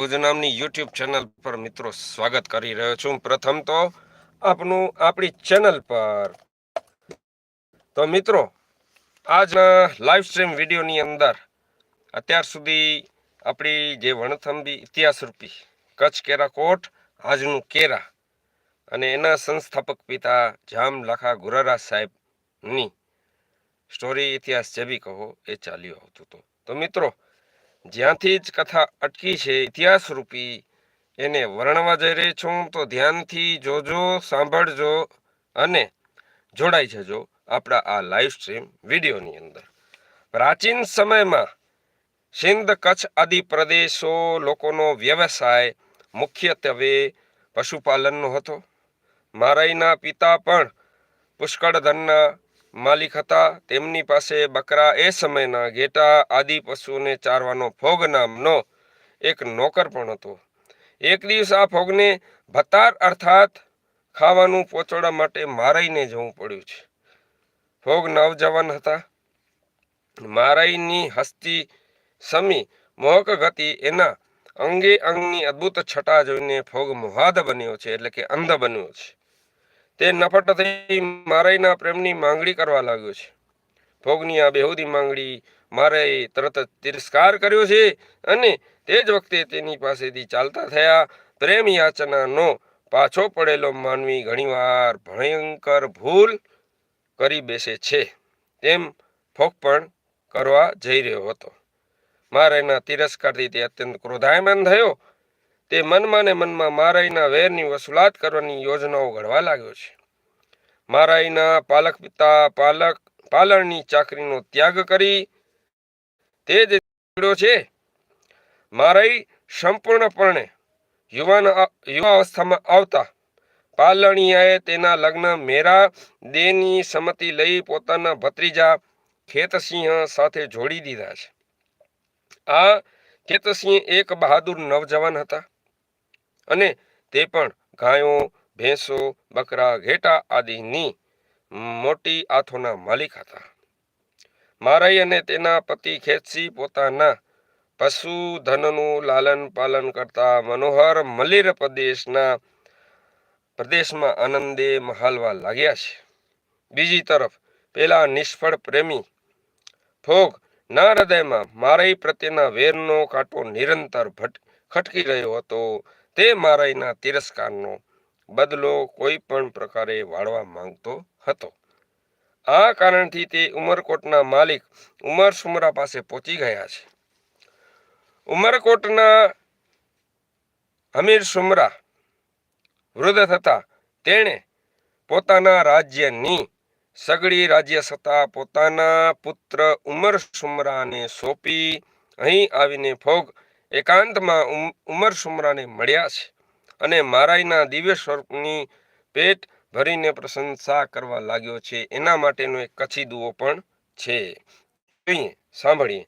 ભુજ નામની YouTube channel પર મિત્રો સ્વાગત કરી રહ્યો છું. પ્રથમ તો આપનું, આપણી ચેનલ પર. તો મિત્રો આજના લાઈવ સ્ટ્રીમ વિડીયોની અંદર અત્યાર સુધી આપણી જે વણથંભી ઇતિહાસ રૂપી કચ્છ કેરા કોટ આજનું કેરા અને એના સંસ્થાપક પિતા જામ લખા ગુરારા સાહેબની સ્ટોરી ઇતિહાસ જે બી કહો એ ચાલ્યું આવતું હતું. તો મિત્રો જ્યાંથી જ કથા અટકી છે ઇતિહાસ રૂપી એને વર્ણવા જઈ રહી છું, તો ધ્યાનથી જોજો, સાંભળજો અને જોડાઈ જજો આપણા આ લાઈવ સ્ટ્રીમ વિડીયોની અંદર. પ્રાચીન સમયમાં સિંધ કચ્છ આદિ પ્રદેશો લોકોનો વ્યવસાય મુખ્યત્વે પશુપાલનનો હતો. મારાઈના પિતા પણ પુષ્કળ ધનના માલિક હતા. તેમની પાસે બકરા એ સમયના ઘેટા આદિ પશુઓને ચારવાનો ફોગ નામનો એક નોકર પણ હતો. એક દિવસ આ ફોગને ભતાર અર્થાત ખાવાનું પહોંચાડવા માટે મારાઈને જવું પડ્યું છે. ફોગ નવજવાન હતા. મારાઈની હસ્તી સમી મોહક ગતિ એના અંગે અંગની અદ્ભુત છટા જોઈને ફોગ મોહાદ બન્યો છે, એટલે કે અંધ બન્યો છે. તે નફટ થઈ મારાયના પ્રેમની માંગણી કરવા લાગ્યો છે. ભોગની આ બેહુદી માંગણી મારે તરત તિરસ્કાર કર્યો છે અને તે જ વખતે તેની પાસેથી ચાલતા થયા પ્રેમ યાચનાનો પાછો પડેલો માનવી ઘણીવાર ભયંકર ભૂલ કરી બેસે છે. તેમ ફોક પણ કરવા જઈ રહ્યો હતો. મારાઈના તિરસ્કારથી તે અત્યંત ક્રોધાયમાન થયો તે મનમાં ને મનમાં મારાઈના વેરની વસૂલાત કરવાની યોજનાઓ ઘડવા લાગ્યો છે. મારાઈના પાલક પિતા પાલક પાલણની ચાકરીનો ત્યાગ કરી તે જ છે. મારાઈ સંપૂર્ણપણે યુવાન યુવા અવસ્થામાં આવતા પાલણીયાએ તેના લગ્ન મેરા દેની સંમતિ લઈ પોતાના ભત્રીજા ખેતસિંહ સાથે જોડી દીધા છે. આ ખેતસિંહ એક બહાદુર નવજવાન હતા. અને તે પણ ગાયો, ભેંસો, બકરા, ઘેટા આદિની મોટી આથોના માલિક હતા. મારાઈ અને તેના પતિ ખેતસી પોતાના પશુધનનું લાલન પાલન કરતા મનોહર મલિર પ્રદેશના પ્રદેશમાં આનંદે મહાલવા લાગ્યા છે. બીજી તરફ પેલા નિષ્ફળ પ્રેમી ફોગ ના હૃદયમાં મારાઈ પ્રત્યેના વેરનો કાંટો નિરંતર ભટ, ખટકી રહ્યો હતો. તે મારાઈના તિરસ્કારનો બદલો કોઈ પણ પ્રકારે વાળવા માંગતો હતો. આ કારણથી તે ઉમરકોટના માલિક ઉમર સુમરા પાસે પહોંચી ગયા છે. ઉમરકોટના હમીર સુમરા વૃદ્ધ થતા તેણે પોતાના રાજ્યની સગડી રાજ્ય સત્તા પોતાના પુત્ર ઉમર સુમરાને સોંપી અહીં આવીને ફોગ એકાંતમાં ઉમર સુમરાને મળ્યા છે અને મારાઈના દિવ્ય સ્વરૂપની પેટ ભરીને પ્રશંસા કરવા લાગ્યો છે. એના માટેનો એક કચ્છી દુઓ પણ છે. જોઈએ, સાંભળીએ.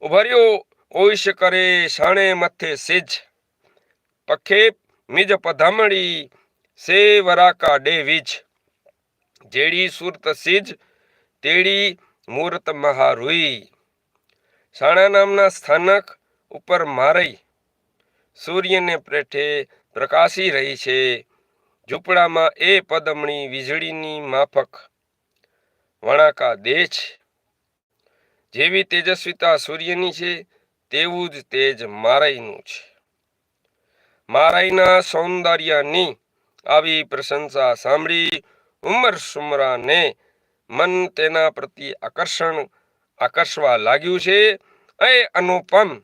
ઉભર્યો ઓઈશ કરે શાણે મથે સેજ. પખે મિજ પધામણી સે વરાકા ડે વીજ. જેડી સુરત સિજ, તેડી મૂર્ત મહારુઈ. શાણા નામના સ્થાનક ઉપર મારઈ સૂર્યને પ્રેઠે પ્રકાશી રહી છે. ઝૂંપડામાં એ પદમણી વીજળીની માફક વણાકા દે જેવી તેજસ્વીતા સૂર્યની છે, તેવું જ તેજ મારાઈનું છે. મારાઈના સૌંદર્યની આવી પ્રશંસા સાંભળી ઉમર સુમરાને મન તેના પ્રત્યે આકર્ષણ, આકર્ષવા લાગ્યું છે. એ અનુપમ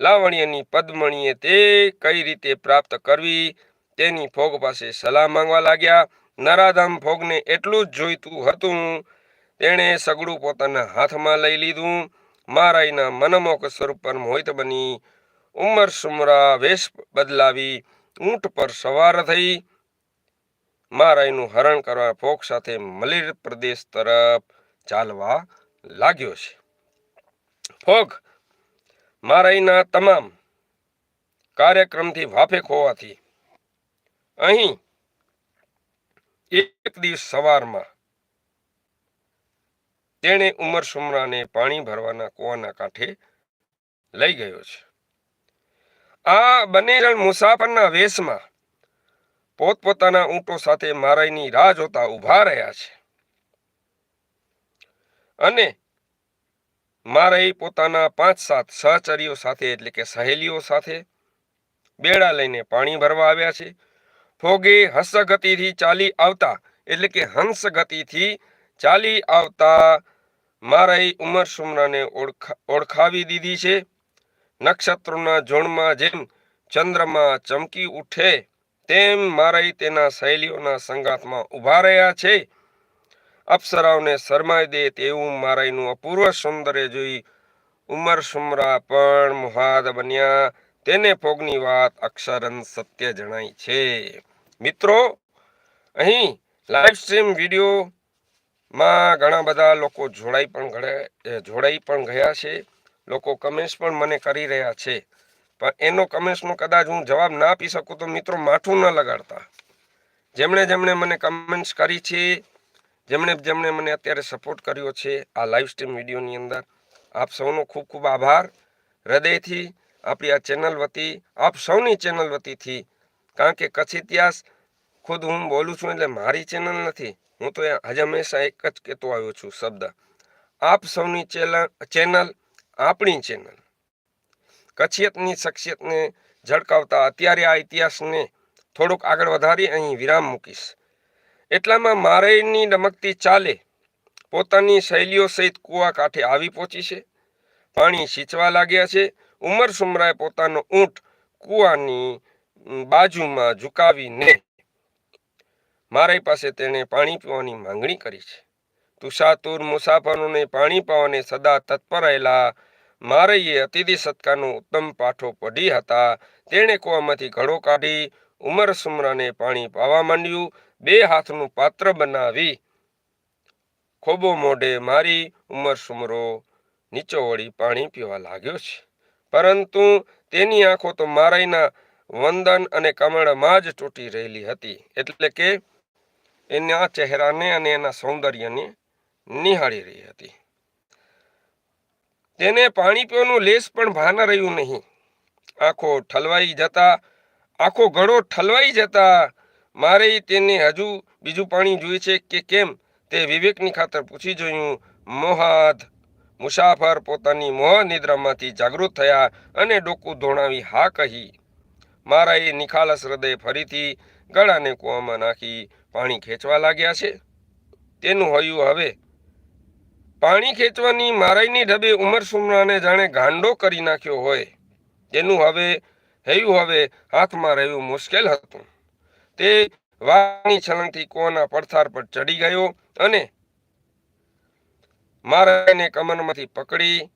લાવણ્યની પદ્મણીએ તે કઈ રીતે પ્રાપ્ત કરવી? તેની ફોગ પાસે સલાહ માંગવા લાગ્યા. નરાધામ ફોગને એટલું જ જોઈતું હતું. તેણે સગડું પોતાના હાથમાં લઈ લીધું. મારાઈના મનમોક સ્વરૂપ મોહિત બની. ઉમર સુમરા વેશ બદલાવી. ઊંટ પર સવાર થઈ. મારાઈનું હરણ કરવા ફોક સાથે મલિર પ્રદેશ તરફ ચાલવા લાગ્યો છે. ફોગ મારાઈના તમામ કાર્યક્રમથી વાફેક હોવાથી અહીં એક દિવસ સવારમાં તેણે ઉમર સુમરાને પાણી ભરવાના કૂવાના કાંઠે લઈ ગયો છે. આ બંને જણ મુસાફરના વેશમાં પોતપોતાના ઊંટો સાથે મારાઈની રાહ જોતા ઊભા રહ્યા છે. અને મારાઈ પોતાના પાંચ સાત સહચરીઓ સાથે, એટલે કે સહેલીઓ સાથે બેડા લઈને પાણી ભરવા આવ્યા છે. ફોગે હંસગતિથી ચાલી આવતા, એટલે કે હંસ ગતિથી ચાલી આવતા મારા ઉમર સુમરાને ઓળખા, ઓળખાવી દીધી છે. નક્ષત્રોના ઝોણમાં જેમ ચંદ્રમાં ચમકી ઉઠે, તેમ મારા તેના સહેલીઓના સંગાથમાં ઊભા રહ્યા છે. અપ્સરાઓને શરમાઈ દે તેવું મારાઈનું અપૂર્વ સૌંદર્ય જોઈ ઉમર સુમરા પણ મુહાદ બન્યા. તેને ફોગની વાત અક્ષરન સત્ય જણાય છે. મિત્રો, અહીં લાઈવ સ્ટ્રીમ વીડિયો માં ઘણા બધા લોકો જોડાઈ પણ જોડાઈ પણ ગયા છે. લોકો કમેન્ટ્સ પણ મને કરી રહ્યા છે. પણ એનો કમેન્ટ્સનો કદાચ હું જવાબ ના આપી શકું તો મિત્રો માઠું ન લગાડતા. જેમણે જેમણે મને કમેન્ટ્સ કરી છે જેમણે જેમણે મને અત્યારે સપોર્ટ કર્યો છે આ લાઈવ સ્ટ્રીમ વિડીયોની અંદર, આપ સૌનો ખૂબ ખૂબ આભાર. હૃદયથી આપણી આ ચેનલ વતી, આપ સૌની ચેનલ વતીથી, કારણ કે કચ્છ ઇતિહાસ ખુદ હું બોલું છું એટલે મારી ચેનલ નથી, હું તો આજે હંમેશા એક જ કહેતો આવ્યો છું, શબ્દ. આપ સૌની ચેનલ આપણી ચેનલ કચ્છિયતની શખ્સિયતને ઝળકાવતા અત્યારે આ ઇતિહાસને થોડુંક આગળ વધારી અહીં વિરામ મૂકીશ. એટલામાં મારેની ડમકતી ચાલે. પોતાની શૈલીઓ સહિત કુવા કાંઠે આવી પહોંચી છે. પાણી સિંચવા લાગ્યા છે. ઉમર સુમરાએ પોતાનો ઊંટ કુવાની બાજુમાં ઝુકાવીને મારી પાસે તેણે પાણી પીવાની માંગણી કરી છે. તુષાતુર મુસાફરોને પાણી પાવાને સદા તત્પર રહેલા મારઈએ અતિથિ સત્કારનો ઉત્તમ પાઠો પઢી હતા. તેણે કુવામાંથી ઘડો કાઢી ઉમર સુમરાને પાણી પાવા માંડ્યું. બે હાથનું પાત્ર બનાવી. ખોબો મોઢે મારી ઉમર સુમરો નીચો વળી પાણી પીવા લાગ્યો છે. પરંતુ તેની આંખો તો મારાઈના વંદન અને કમળમાં જ તૂટી રહેલી હતી. એટલે કે એના ચહેરાને અને એના સૌંદર્યને નિહાળી રહી હતી. તેને પાણી પીવાનું લેસ પણ ભાન રહ્યું નહીં. આંખો ઠલવાઈ જતા, આખો ઘડો ઠલવાઈ જતા મારે તેને હજુ બીજું પાણી જોઈએ છે કે કેમ? તે વિવેકની ખાતર પૂછી જોયું. મોહાદ મુસાફર પોતાની મોહ નિદ્રામાંથી જાગૃત થયા અને ડોકું ધોણાવી હા કહી. મારા એ નિખાલસ હૃદય ફરીથી ગળાને કૂવામાં નાખી પાણી ખેંચવા લાગ્યા છે. તેનું હયું હવે. પાણી ખેંચવાની મારાઈની ઢબે ઉમર સુમરાને જાણે ગાંડો કરી નાખ્યો હોય. તેનું હવે, હયું હવે હાથમાં રહેવું મુશ્કેલ હતું. તે વાણી છલંગથી કોના પડથાર પર ચડી ગયો અને મારાને કમરમાંથી પકડી,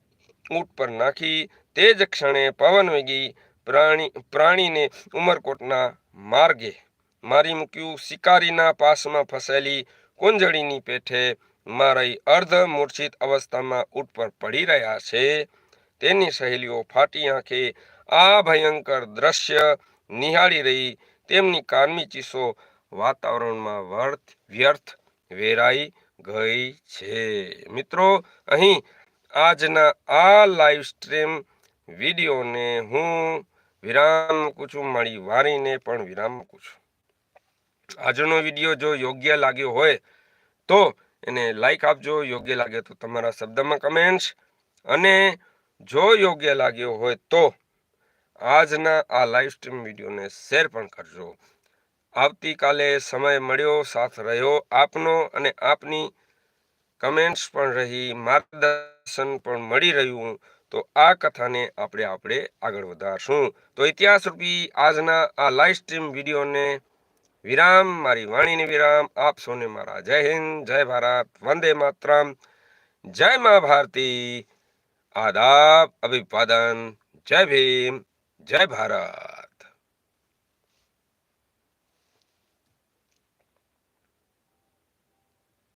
ઊંટ પર નાખી, તે જ ક્ષણે પવન વેગી પ્રાણી, પ્રાણીને ઉમરકોટના માર્ગે મારી મૂક્યું. શિકારીના પાસમાં ફસેલી કુંજળીની પેઠે મારાઈ અર્ધ મૂર્છિત અવસ્થામાં ઊંટ પર પડી રહ્યા છે. તેની સહેલીઓ ફાટી આંખે આ ભયંકર દ્રશ્ય નિહાળી રહી તેમની કારમી ચીસો વાતાવરણમાં વર્થ, વ્યર્થ, વેરાઈ ગઈ છે. મિત્રો, અહીં આજના આ લાઈવ સ્ટ્રીમ વિડીયોને હું વિરામ મૂકું છું, મારી વારીને પણ વિરામ મૂકું છું. આજનો વીડિયો જો યોગ્ય લાગ્યો હોય તો એને લાઈક આપજો, યોગ્ય લાગે તો તમારા શબ્દમાં કમેન્ટ્સ અને જો યોગ્ય લાગ્યો હોય તો આજના આ લાઈવ સ્ટ્રીમ વિડીયોને શેર પણ કરજો. આવતીકાલે સમય મળ્યો, સાથ રહ્યો આપનો અને આપની કમેન્ટ્સ પણ રહી, માર્ગદર્શન પણ મળી રહ્યું. તો આ કથાને આપણે આપણે આગળ વધારશું. તો ઇતિહાસ રૂપી આજના આ લાઈવ સ્ટ્રીમ વિડીયોને વિરામ, મારી વાણીને વિરામ, આપ સૌને મારા જય હિન્દ, જય ભારત, વંદે માતરમ, જય મા ભારતી આદાબ, અભિવાદન, જય ભીમ. જય ભારત.